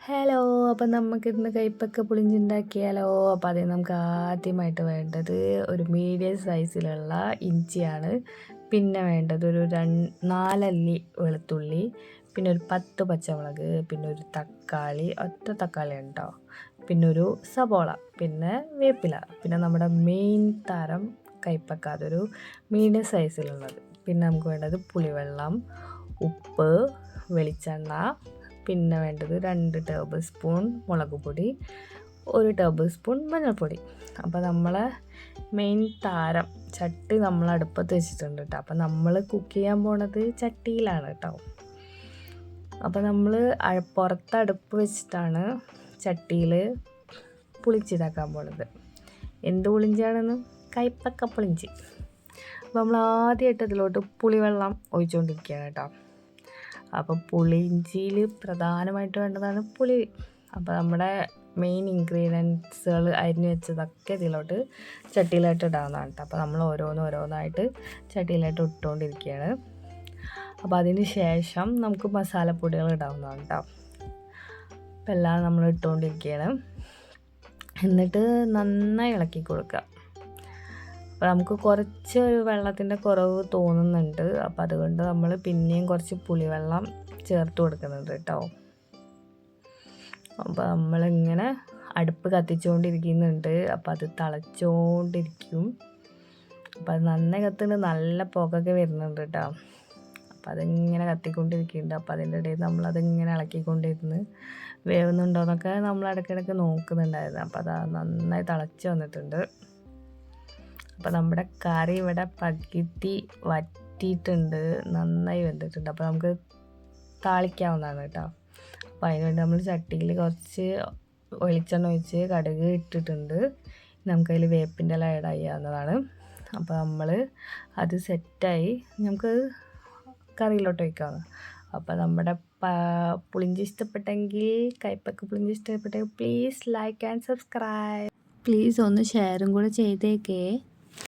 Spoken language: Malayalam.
ഹലോ അപ്പം നമുക്ക് ഇന്ന് കയ്പ്പൊക്കെ പുളിഞ്ചുണ്ടാക്കിയാലോ അപ്പം അതിന് നമുക്ക് ആദ്യമായിട്ട് വേണ്ടത് ഒരു മീഡിയം സൈസിലുള്ള ഇഞ്ചിയാണ്. പിന്നെ വേണ്ടത് ഒരു രണ്ട് നാലല്ലി വെളുത്തുള്ളി പിന്നെ ഒരു പത്ത് പച്ചമുളക് പിന്നെ ഒരു തക്കാളി ഒറ്റ തക്കാളി ഉണ്ടോ? പിന്നെ ഒരു സബോള പിന്നെ വേപ്പില. പിന്നെ നമ്മുടെ മെയിൻ താരം കയ്പ്പക്ക അതൊരു മീഡിയം സൈസിലുള്ളത് പിന്നെ നമുക്ക് വേണ്ടത് പുളിവെള്ളം ഉപ്പ് വെളിച്ചെണ്ണ പിന്നെ വേണ്ടത് രണ്ട് ടേബിൾ സ്പൂൺ മുളക് പൊടി ഒരു ടേബിൾ സ്പൂൺ മഞ്ഞൾപ്പൊടി. അപ്പോൾ നമ്മളെ മെയിൻ താരം ചട്ടി നമ്മൾ അടുപ്പത്ത് വെച്ചിട്ടുണ്ട് കേട്ടോ അപ്പോൾ നമ്മൾ കുക്ക് ചെയ്യാൻ പോണത് ചട്ടിയിലാണ് കേട്ടോ അപ്പോൾ നമ്മൾ പുറത്ത് അടുപ്പ് വെച്ചിട്ടാണ് ചട്ടിയിൽ പുളിച്ചിതാക്കാൻ പോണത്. എന്ത് പുളിഞ്ചാണെന്ന്? കൈപ്പക്ക പുളിഞ്ചി. അപ്പോൾ നമ്മൾ ആദ്യമായിട്ട് ഇതിലോട്ട് പുളിവെള്ളം ഒഴിച്ചുകൊണ്ടിരിക്കുകയാണ് കേട്ടോ അപ്പോൾ പുളിയിഞ്ചിയിൽ പ്രധാനമായിട്ട് വേണ്ടതാണ് പുളി. അപ്പോൾ നമ്മുടെ മെയിൻ ഇൻഗ്രീഡിയൻസുകൾ അരിഞ്ഞ് വെച്ചതൊക്കെ ഇതിലോട്ട് ചട്ടിയിലായിട്ട് ഇടാവുന്നതാണ് കേട്ടോ. അപ്പോൾ നമ്മൾ ഓരോന്ന് ഓരോന്നായിട്ട് ചട്ടിയിലായിട്ട് ഇട്ടുകൊണ്ടിരിക്കുകയാണ്. അപ്പോൾ അതിന് ശേഷം നമുക്ക് മസാലപ്പൊടികൾ ഇടാവുന്നതാണ് കേട്ടോ. അപ്പോൾ എല്ലാം നമ്മൾ ഇട്ടുകൊണ്ടിരിക്കുകയാണ്. എന്നിട്ട് നന്നായി ഇളക്കി കൊടുക്കുക. അപ്പോൾ നമുക്ക് കുറച്ച് ഒരു വെള്ളത്തിന്റെ കുറവ് തോന്നുന്നുണ്ട്. അപ്പോൾ അതുകൊണ്ട് നമ്മൾ പിന്നെയും കുറച്ച് പുളിവെള്ളം ചേർത്ത് കൊടുക്കുന്നുണ്ട് കേട്ടോ അപ്പോൾ നമ്മളിങ്ങനെ അടുപ്പ് കത്തിച്ചുകൊണ്ടിരിക്കുന്നുണ്ട് അപ്പോൾ അത് തിളച്ചുകൊണ്ടിരിക്കും അപ്പോൾ അത് നന്നായി കത്തുന്നുണ്ട് നല്ല പുകയൊക്കെ വരുന്നുണ്ട് കേട്ടോ അപ്പോൾ അതിങ്ങനെ കത്തിക്കൊണ്ടിരിക്കുന്നുണ്ട്. അപ്പോൾ അതിന്റെ ഇടയിൽ നമ്മളതിങ്ങനെ ഇളക്കിക്കൊണ്ടിരുന്ന് വേവുന്നുണ്ടോ എന്നൊക്കെ നമ്മൾ ഇടയ്ക്കിടയ്ക്ക് നോക്കുന്നുണ്ടായിരുന്നു. അപ്പോൾ അത് നന്നായി തിളച്ച് വന്നിട്ടുണ്ട്. അപ്പോൾ നമ്മുടെ കറി ഇവിടെ പകുതി വറ്റിയിട്ടുണ്ട്. നന്നായി വെന്തിട്ടുണ്ട്. അപ്പോൾ നമുക്ക് താളിക്കാവുന്നതാണ് കേട്ടോ. അപ്പോൾ അതിനുവേണ്ടി നമ്മൾ ചട്ടിയിൽ കുറച്ച് വെളിച്ചെണ്ണ ഒഴിച്ച് കടുക് ഇട്ടിട്ടുണ്ട്. നമുക്കതിൽ വേപ്പിന്റെ ഇല ആഡ് ചെയ്യാവുന്നതാണ്. അപ്പോൾ നമ്മൾ അത് സെറ്റായി നമുക്ക് കറിയിലോട്ട് വയ്ക്കാവുന്ന അപ്പോൾ നമ്മുടെ പുളിഞ്ചി ഇഷ്ടപ്പെട്ടെങ്കിൽ കൈപ്പക്ക പുളിഞ്ചി ഇഷ്ടപ്പെട്ടെങ്കിൽ please like and subscribe please ഒന്ന് ഷെയറും കൂടെ ചെയ്തേക്കേ.